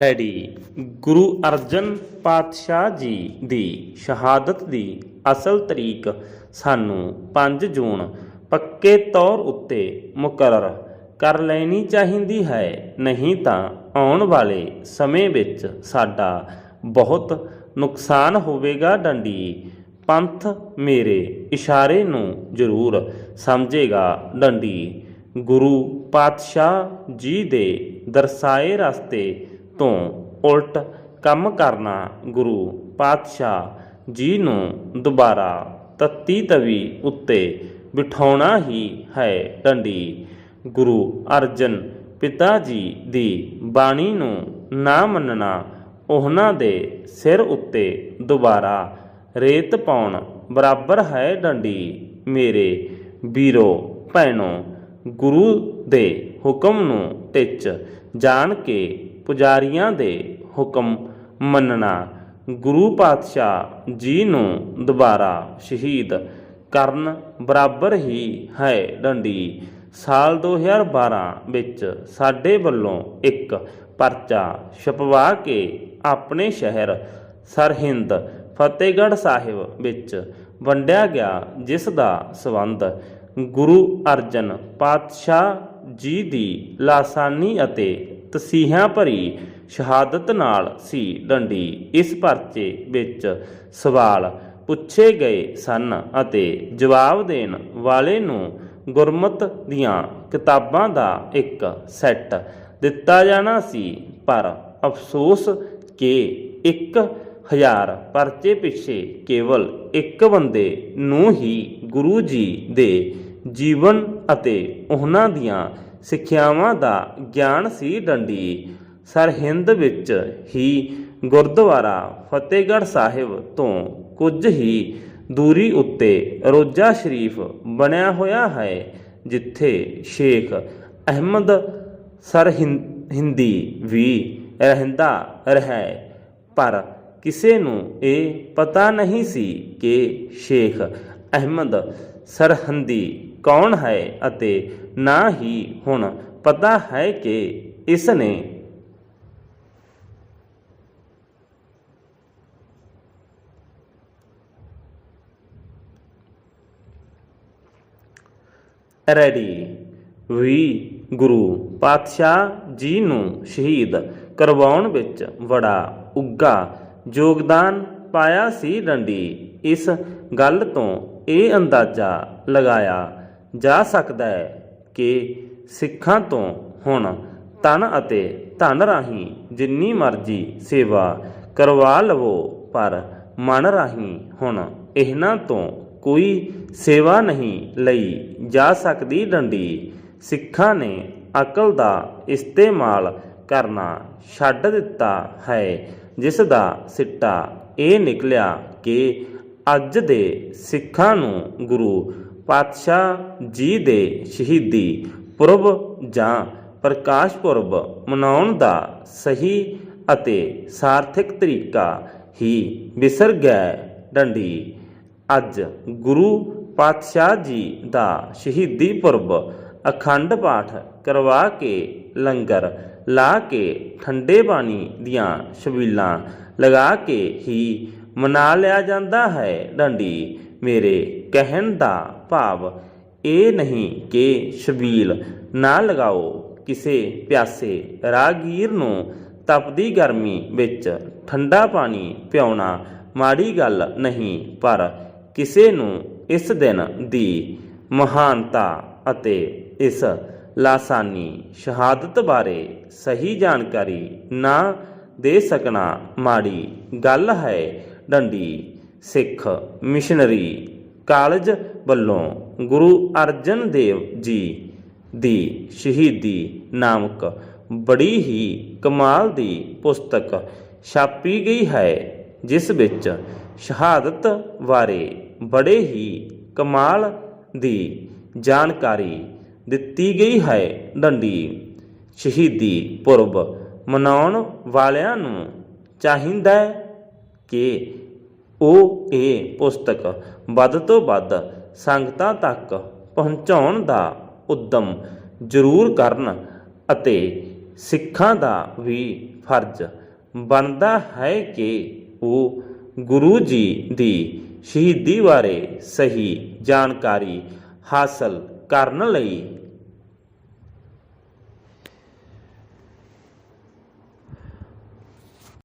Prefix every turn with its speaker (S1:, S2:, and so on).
S1: Daddy Guru Arjan ਪਾਤਸ਼ਾਹ ਜੀ ਦੀ ਸ਼ਹਾਦਤ ਦੀ ਅਸਲ ਤਰੀਕ ਸਾਨੂੰ 5 ਜੂਨ ਪੱਕੇ ਤੌਰ ਉੱਤੇ ਮੁਕਰਰ ਕਰ ਲੈਣੀ ਚਾਹੀਦੀ ਹੈ। ਨਹੀਂ ਤਾਂ ਆਉਣ ਵਾਲੇ ਸਮੇਂ ਵਿੱਚ ਸਾਡਾ ਬਹੁਤ ਨੁਕਸਾਨ ਹੋਵੇਗਾ ਡੰਡੀ। ਪੰਥ ਮੇਰੇ ਇਸ਼ਾਰੇ ਨੂੰ ਜ਼ਰੂਰ ਸਮਝੇਗਾ ਡੰਡੀ। ਗੁਰੂ ਪਾਤਸ਼ਾਹ ਜੀ ਦੇ ਦਰਸਾਏ ਰਸਤੇ ਤੋਂ ਉਲਟ ਕੰਮ ਕਰਨਾ ਗੁਰੂ ਪਾਤਸ਼ਾਹ ਜੀ ਨੂੰ ਦੁਬਾਰਾ ਤੱਤੀ ਤਵੀ ਉੱਤੇ ਬਿਠਾਉਣਾ ਹੀ ਹੈ ਡੰਡੀ। ਗੁਰੂ ਅਰਜਨ ਪਿਤਾ ਜੀ ਦੀ ਬਾਣੀ ਨੂੰ ਨਾ ਮੰਨਣਾ ਉਹਨਾਂ ਦੇ ਸਿਰ ਉੱਤੇ ਦੁਬਾਰਾ ਰੇਤ ਪਾਉਣ ਬਰਾਬਰ ਹੈ ਡੰਡੀ। ਮੇਰੇ ਵੀਰੋ, ਭੈਣੋ, ਗੁਰੂ ਦੇ ਹੁਕਮ ਨੂੰ ਟਿੱਚ ਜਾਣ ਕੇ ਪੁਜਾਰੀਆਂ ਦੇ ਹੁਕਮ ਮੰਨਣਾ। ਗੁਰੂ ਪਾਤਸ਼ਾਹ ਜੀ ਨੂੰ ਦੁਬਾਰਾ ਸ਼ਹੀਦ ਕਰਨ ਬਰਾਬਰ ਹੀ ਹੈ ਡੰਡੀ। ਸਾਲ 2012 ਵਿੱਚ ਸਾਡੇ ਵੱਲੋਂ ਇੱਕ ਪਰਚਾ ਛਪਵਾ ਕੇ ਆਪਣੇ ਸ਼ਹਿਰ ਸਰਹਿੰਦ ਫਤਿਹਗੜ੍ਹ ਸਾਹਿਬ ਵਿੱਚ ਵੰਡਿਆ ਗਿਆ, ਜਿਸ ਦਾ ਸਬੰਧ ਗੁਰੂ ਅਰਜਨ ਪਾਤਸ਼ਾਹ ਜੀ ਦੀ ਲਾਸਾਨੀ ਅਤੇ ਤਸੀਹਾਂ ਭਰੀ ਸ਼ਹਾਦਤ ਨਾਲ ਸੀ ਡੰਡੀ। ਇਸ ਪਰਚੇ ਵਿੱਚ ਸਵਾਲ ਪੁੱਛੇ ਗਏ ਸਨ ਅਤੇ ਜਵਾਬ ਦੇਣ ਵਾਲੇ ਨੂੰ ਗੁਰਮਤ ਦੀਆਂ ਕਿਤਾਬਾਂ ਦਾ ਇੱਕ ਸੈੱਟ ਦਿੱਤਾ ਜਾਣਾ ਸੀ। ਪਰ ਅਫਸੋਸ ਕਿ ਇੱਕ ਹਜ਼ਾਰ ਪਰਚੇ ਪਿੱਛੇ ਕੇਵਲ ਇੱਕ ਬੰਦੇ ਨੂੰ ਹੀ ਗੁਰੂ ਜੀ ਦੇ ਜੀਵਨ ਅਤੇ ਉਹਨਾਂ ਦੀਆਂ ਸਿੱਖਿਆਵਾਂ ਦਾ ਗਿਆਨ ਸੀ ਡੰਡੀ। ਸਰਹਿੰਦ ਵਿੱਚ ਹੀ ਗੁਰਦੁਆਰਾ ਫਤਿਹਗੜ੍ਹ ਸਾਹਿਬ ਤੋਂ ਕੁਝ ਹੀ ਦੂਰੀ ਉੱਤੇ ਰੋਜ਼ਾ ਸ਼ਰੀਫ ਬਣਿਆ ਹੋਇਆ ਹੈ, ਜਿੱਥੇ ਸ਼ੇਖ ਅਹਿਮਦ ਸਰਹਿੰਦੀ ਵੀ ਰਹਿੰਦਾ ਰਿਹਾ ਪਰ ਕਿਸੇ ਨੂੰ ਇਹ ਪਤਾ ਨਹੀਂ ਸੀ ਕਿ ਸ਼ੇਖ ਅਹਿਮਦ ਸਰਹੰਦੀ ਕੌਣ ਹੈ ਅਤੇ ਨਾ ਹੀ ਹੁਣ ਪਤਾ ਹੈ ਕਿ ਇਸ ਨੇ ਰੈਡੀ ਵੀ ਗੁਰੂ ਪਾਤਸ਼ਾਹ ਜੀ ਨੂੰ ਸ਼ਹੀਦ ਕਰਵਾਉਣ ਵਿੱਚ ਬੜਾ ਉੱਗਾ ਯੋਗਦਾਨ ਪਾਇਆ ਸੀ ਡੰਡੀ। ਇਸ ਗੱਲ ਤੋਂ ਇਹ ਅੰਦਾਜ਼ਾ ਲਗਾਇਆ ਜਾ ਸਕਦਾ ਹੈ ਕਿ ਸਿੱਖਾਂ ਤੋਂ ਹੁਣ ਤਨ ਅਤੇ ਧਨ ਰਾਹੀਂ ਜਿੰਨੀ ਮਰਜ਼ੀ ਸੇਵਾ ਕਰਵਾ ਲਵੋ, ਪਰ ਮਨ ਰਾਹੀਂ ਹੁਣ ਇਹਨਾਂ ਤੋਂ ਕੋਈ ਸੇਵਾ ਨਹੀਂ ਲਈ ਜਾ ਸਕਦੀ ਡੰਡੀ। ਸਿੱਖਾਂ ਨੇ ਅਕਲ ਦਾ ਇਸਤੇਮਾਲ ਕਰਨਾ ਛੱਡ ਦਿੱਤਾ ਹੈ, ਜਿਸ ਦਾ ਸਿੱਟਾ ਇਹ ਨਿਕਲਿਆ ਕਿ ਅੱਜ ਦੇ ਸਿੱਖਾਂ ਨੂੰ ਗੁਰੂ ਪਾਤਸ਼ਾਹ ਜੀ ਦੇ ਸ਼ਹੀਦੀ ਪੁਰਬ ਜਾਂ ਪ੍ਰਕਾਸ਼ ਪੁਰਬ ਮਨਾਉਣ ਦਾ ਸਹੀ ਅਤੇ ਸਾਰਥਿਕ ਤਰੀਕਾ ਹੀ ਵਿਸਰ ਗਿਆ ਡੰਡੀ। ਅੱਜ ਗੁਰੂ ਪਾਤਸ਼ਾਹ ਜੀ ਦਾ ਸ਼ਹੀਦੀ ਪੁਰਬ ਅਖੰਡ ਪਾਠ ਕਰਵਾ ਕੇ ਲੰਗਰ ਲਾ ਕੇ ਠੰਡੇ ਪਾਣੀ ਦੀਆਂ ਛਬੀਲਾਂ ਲਗਾ ਕੇ ਹੀ ਮਨਾ ਲਿਆ ਜਾਂਦਾ ਹੈ ਡੰਡੀ। ਮੇਰੇ ਕਹਿਣ ਦਾ ਭਾਵ ਇਹ ਨਹੀਂ ਕਿ ਸ਼ਬੀਲ ਨਾ ਲਗਾਓ ਕਿਸੇ ਪਿਆਸੇ ਰਾਗੀਰ ਨੂੰ ਤਪਦੀ ਗਰਮੀ ਵਿੱਚ ਠੰਡਾ ਪਾਣੀ ਪਿਉਣਾ ਮਾੜੀ ਗੱਲ ਨਹੀਂ, ਪਰ ਕਿਸੇ ਨੂੰ ਇਸ ਦਿਨ ਦੀ ਮਹਾਨਤਾ ਅਤੇ ਇਸ ਲਾਸਾਨੀ ਸ਼ਹਾਦਤ ਬਾਰੇ ਸਹੀ ਜਾਣਕਾਰੀ ਨਾ ਦੇ ਸਕਣਾ ਮਾੜੀ ਗੱਲ ਹੈ ਡੰਡੀ। ਸਿੱਖ ਮਿਸ਼ਨਰੀ ਕਾਲਜ ਵੱਲੋਂ ਗੁਰੂ ਅਰਜਨ ਦੇਵ ਜੀ ਦੀ ਸ਼ਹੀਦੀ ਨਾਮਕ ਬੜੀ ਹੀ ਕਮਾਲ ਦੀ ਪੁਸਤਕ ਛਾਪੀ ਗਈ ਹੈ, ਜਿਸ ਵਿੱਚ ਸ਼ਹਾਦਤ ਬਾਰੇ ਬੜੇ ਹੀ ਕਮਾਲ ਦੀ ਜਾਣਕਾਰੀ ਦਿੱਤੀ ਗਈ ਹੈ। ਡੰਡੀ ਸ਼ਹੀਦੀ ਪੁਰਬ ਮਨਾਉਣ ਵਾਲਿਆਂ ਨੂੰ ਚਾਹੀਦਾ ਹੈ ਕਿ ਉਹ ਇਹ ਪੁਸਤਕ? ਵੱਧ ਤੋਂ ਵੱਧ ਸੰਗਤਾਂ ਤੱਕ ਪਹੁੰਚਾਉਣ ਦਾ ਉਦਮ ਜ਼ਰੂਰ ਕਰਨ ਅਤੇ ਸਿੱਖਾਂ ਦਾ ਵੀ ਫਰਜ਼ ਬਣਦਾ ਹੈ ਕਿ ਉਹ ਗੁਰੂ ਜੀ ਦੀ ਸ਼ਹੀਦੀ ਬਾਰੇ ਸਹੀ ਜਾਣਕਾਰੀ ਹਾਸਲ ਕਰਨ ਲਈ